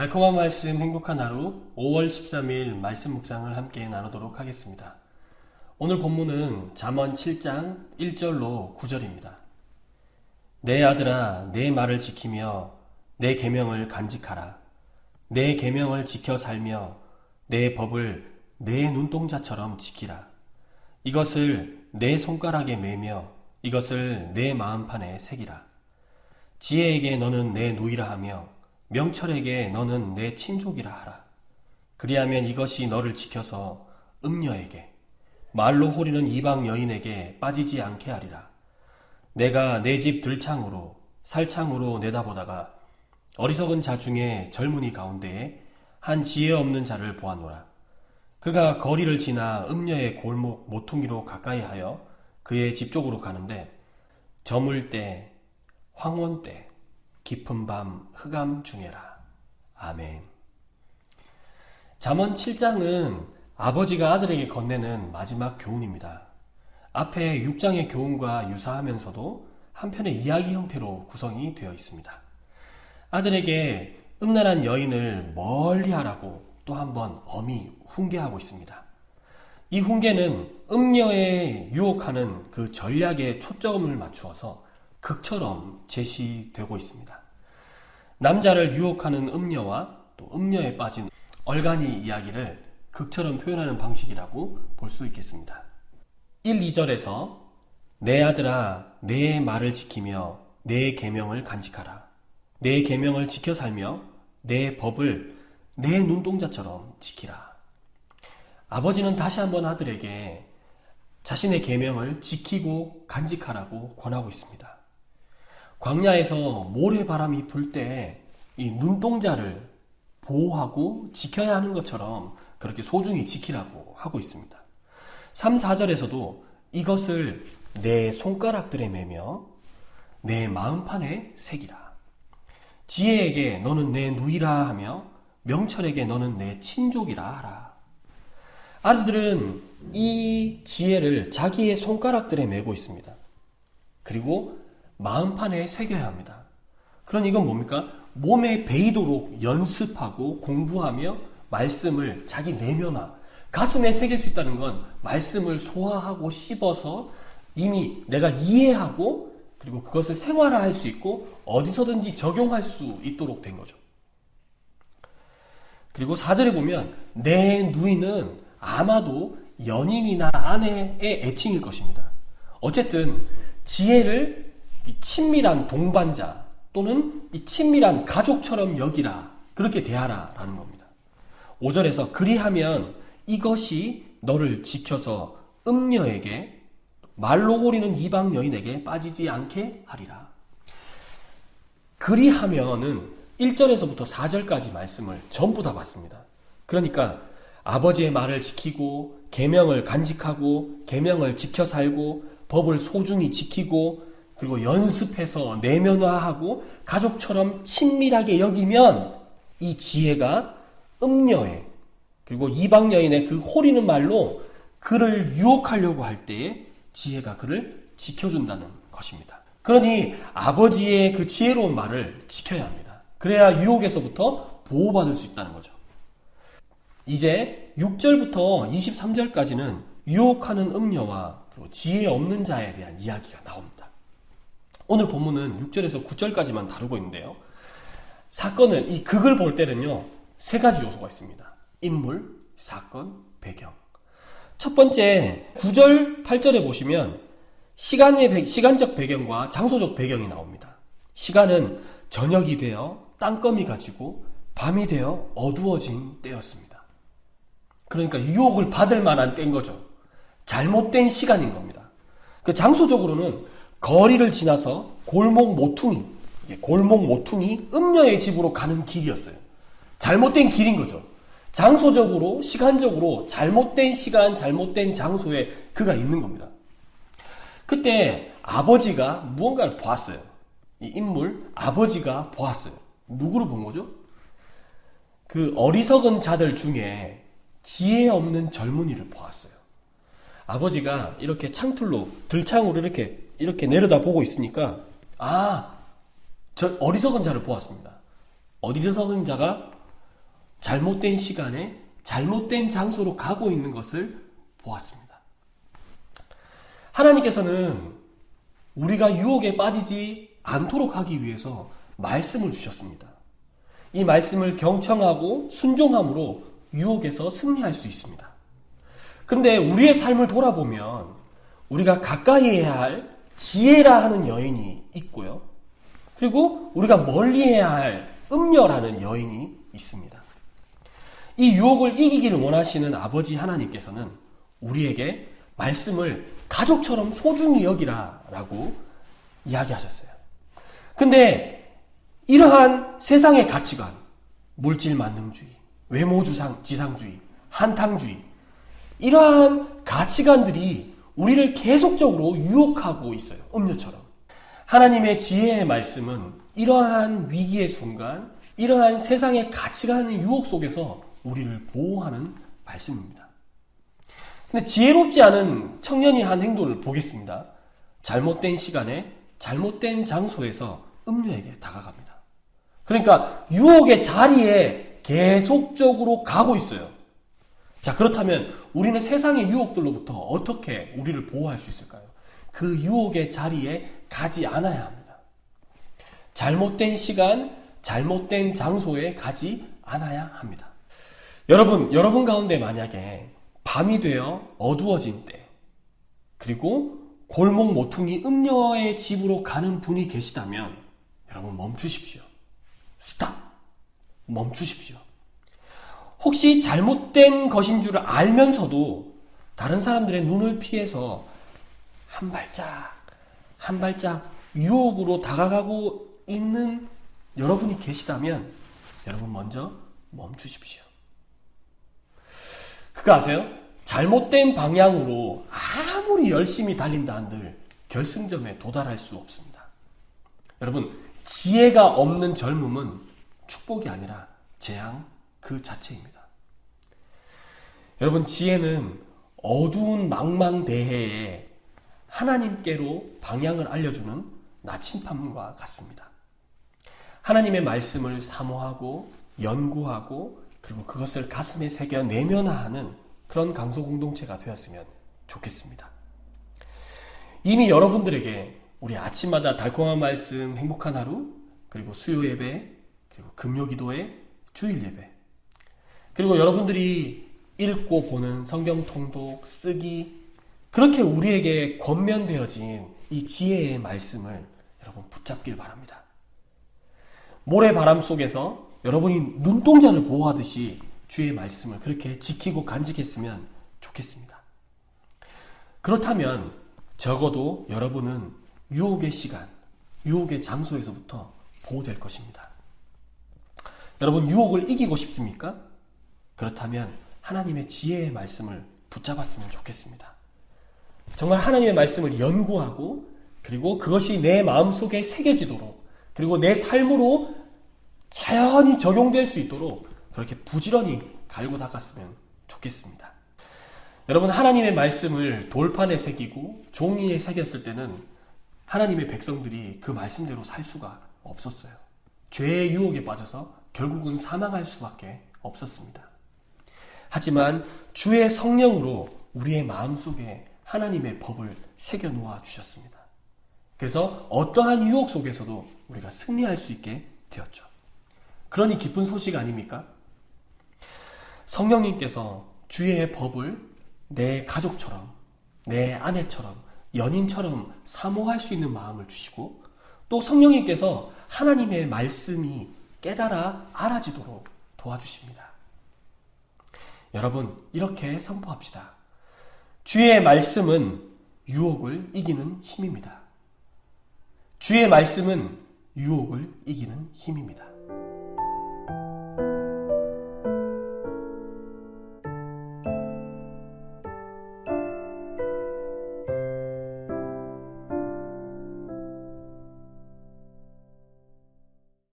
달콤한 말씀 행복한 하루 5월 13일 말씀 묵상을 함께 나누도록 하겠습니다. 오늘 본문은 잠언 7장 1절로 9절입니다. 내 아들아 내 말을 지키며 내 계명을 간직하라. 내 계명을 지켜 살며 내 법을 내 눈동자처럼 지키라. 이것을 내 손가락에 매며 이것을 내 마음판에 새기라. 지혜에게 너는 내 누이라 하며 명철에게 너는 내 친족이라 하라. 그리하면 이것이 너를 지켜서 음녀에게 말로 호리는 이방 여인에게 빠지지 않게 하리라. 내가 내 집 들창으로 살창으로 내다보다가 어리석은 자 중에 젊은이 가운데에 한 지혜 없는 자를 보아노라. 그가 거리를 지나 음녀의 골목 모퉁이로 가까이 하여 그의 집 쪽으로 가는데 저물 때 황혼 때 깊은 밤 흑암 중에라. 아멘. 잠언 7장은 아버지가 아들에게 건네는 마지막 교훈입니다. 앞에 6장의 교훈과 유사하면서도 한편의 이야기 형태로 구성이 되어 있습니다. 아들에게 음란한 여인을 멀리 하라고 또 한 번 엄히 훈계하고 있습니다. 이 훈계는 음녀에 유혹하는 그 전략에 초점을 맞추어서 극처럼 제시되고 있습니다. 남자를 유혹하는 음녀와 또 음녀에 빠진 얼간이 이야기를 극처럼 표현하는 방식이라고 볼 수 있겠습니다. 1, 2절에서 내 아들아 내 말을 지키며 내 계명을 간직하라. 내 계명을 지켜 살며 내 법을 내 눈동자처럼 지키라. 아버지는 다시 한번 아들에게 자신의 계명을 지키고 간직하라고 권하고 있습니다. 광야에서 모래바람이 불 때 이 눈동자를 보호하고 지켜야 하는 것처럼 그렇게 소중히 지키라고 하고 있습니다. 3, 4절에서도 이것을 내 손가락들에 매며 내 마음판에 새기라. 지혜에게 너는 내 누이라 하며 명철에게 너는 내 친족이라 하라. 아들들은 이 지혜를 자기의 손가락들에 메고 있습니다. 그리고 마음판에 새겨야 합니다. 그런 이건 뭡니까? 몸에 배이도록 연습하고 공부하며 말씀을 자기 내면화, 가슴에 새길 수 있다는 건 말씀을 소화하고 씹어서 이미 내가 이해하고 그리고 그것을 생활화할 수 있고 어디서든지 적용할 수 있도록 된 거죠. 그리고 4절에 보면 내 누이는 아마도 연인이나 아내의 애칭일 것입니다. 어쨌든 지혜를 친밀한 동반자 또는 이 친밀한 가족처럼 여기라 그렇게 대하라라는 겁니다. 5절에서 그리하면 이것이 너를 지켜서 음녀에게 말로 호리는 이방 여인에게 빠지지 않게 하리라. 그리하면은 1절에서부터 4절까지 말씀을 전부 다 봤습니다. 그러니까 아버지의 말을 지키고 계명을 간직하고 계명을 지켜 살고 법을 소중히 지키고 그리고 연습해서 내면화하고 가족처럼 친밀하게 여기면 이 지혜가 음녀의 그리고 이방 여인의 그 호리는 말로 그를 유혹하려고 할 때에 지혜가 그를 지켜준다는 것입니다. 그러니 아버지의 그 지혜로운 말을 지켜야 합니다. 그래야 유혹에서부터 보호받을 수 있다는 거죠. 이제 6절부터 23절까지는 유혹하는 음녀와 지혜 없는 자에 대한 이야기가 나옵니다. 오늘 본문은 6절에서 9절까지만 다루고 있는데요. 사건은 이 극을 볼 때는요. 세 가지 요소가 있습니다. 인물, 사건, 배경. 첫 번째 9절, 8절에 보시면 시간의 시간적 배경과 장소적 배경이 나옵니다. 시간은 저녁이 되어 땅거미 가지고 밤이 되어 어두워진 때였습니다. 그러니까 유혹을 받을 만한 때인 거죠. 잘못된 시간인 겁니다. 그 장소적으로는 거리를 지나서 골목 모퉁이, 골목 모퉁이 음녀의 집으로 가는 길이었어요. 잘못된 길인 거죠. 장소적으로, 시간적으로 잘못된 시간, 잘못된 장소에 그가 있는 겁니다. 그때 아버지가 무언가를 보았어요. 이 인물, 아버지가 보았어요. 누구를 본 거죠? 그 어리석은 자들 중에 지혜 없는 젊은이를 보았어요. 아버지가 이렇게 창틀로, 들창으로 이렇게, 이렇게 내려다 보고 있으니까, 아, 저 어리석은 자를 보았습니다. 어리석은 자가 잘못된 시간에 잘못된 장소로 가고 있는 것을 보았습니다. 하나님께서는 우리가 유혹에 빠지지 않도록 하기 위해서 말씀을 주셨습니다. 이 말씀을 경청하고 순종함으로 유혹에서 승리할 수 있습니다. 그런데 우리의 삶을 돌아보면 우리가 가까이 해야 할 지혜라 하는 여인이 있고요. 그리고 우리가 멀리 해야 할 음녀라는 여인이 있습니다. 이 유혹을 이기기를 원하시는 아버지 하나님께서는 우리에게 말씀을 가족처럼 소중히 여기라라고 이야기하셨어요. 근데 이러한 세상의 가치관, 물질 만능주의, 외모 주상 지상주의, 한탕주의 이러한 가치관들이 우리를 계속적으로 유혹하고 있어요. 음료처럼. 하나님의 지혜의 말씀은 이러한 위기의 순간, 이러한 세상의 가치관의 유혹 속에서 우리를 보호하는 말씀입니다. 근데 지혜롭지 않은 청년이 한 행동을 보겠습니다. 잘못된 시간에 잘못된 장소에서 음료에게 다가갑니다. 그러니까 유혹의 자리에 계속적으로 가고 있어요. 자, 그렇다면 우리는 세상의 유혹들로부터 어떻게 우리를 보호할 수 있을까요? 그 유혹의 자리에 가지 않아야 합니다. 잘못된 시간, 잘못된 장소에 가지 않아야 합니다. 여러분, 여러분 가운데 만약에 밤이 되어 어두워진 때, 그리고 골목 모퉁이 음녀의 집으로 가는 분이 계시다면, 여러분 멈추십시오. 스탑! 멈추십시오. 혹시 잘못된 것인 줄 알면서도 다른 사람들의 눈을 피해서 한 발짝, 한 발짝 유혹으로 다가가고 있는 여러분이 계시다면 여러분 먼저 멈추십시오. 그거 아세요? 잘못된 방향으로 아무리 열심히 달린다 한들 결승점에 도달할 수 없습니다. 여러분, 지혜가 없는 젊음은 축복이 아니라 재앙 그 자체입니다. 여러분, 지혜는 어두운 망망대해에 하나님께로 방향을 알려주는 나침판과 같습니다. 하나님의 말씀을 사모하고 연구하고 그리고 그것을 가슴에 새겨 내면화하는 그런 강소 공동체가 되었으면 좋겠습니다. 이미 여러분들에게 우리 아침마다 달콤한 말씀, 행복한 하루, 그리고 수요 예배, 그리고 금요 기도회, 주일 예배, 그리고 여러분들이 읽고 보는 성경 통독, 쓰기, 그렇게 우리에게 권면되어진 이 지혜의 말씀을 여러분 붙잡길 바랍니다. 모래바람 속에서 여러분이 눈동자를 보호하듯이 주의 말씀을 그렇게 지키고 간직했으면 좋겠습니다. 그렇다면 적어도 여러분은 유혹의 시간, 유혹의 장소에서부터 보호될 것입니다. 여러분 유혹을 이기고 싶습니까? 그렇다면 하나님의 지혜의 말씀을 붙잡았으면 좋겠습니다. 정말 하나님의 말씀을 연구하고 그리고 그것이 내 마음 속에 새겨지도록 그리고 내 삶으로 자연히 적용될 수 있도록 그렇게 부지런히 갈고 닦았으면 좋겠습니다. 여러분 하나님의 말씀을 돌판에 새기고 종이에 새겼을 때는 하나님의 백성들이 그 말씀대로 살 수가 없었어요. 죄의 유혹에 빠져서 결국은 사망할 수밖에 없었습니다. 하지만 주의 성령으로 우리의 마음속에 하나님의 법을 새겨 놓아 주셨습니다. 그래서 어떠한 유혹 속에서도 우리가 승리할 수 있게 되었죠. 그러니 기쁜 소식 아닙니까? 성령님께서 주의 법을 내 가족처럼, 내 아내처럼, 연인처럼 사모할 수 있는 마음을 주시고 또 성령님께서 하나님의 말씀이 깨달아 알아지도록 도와주십니다. 여러분, 이렇게 선포합시다. 주의 말씀은 유혹을 이기는 힘입니다. 주의 말씀은 유혹을 이기는 힘입니다.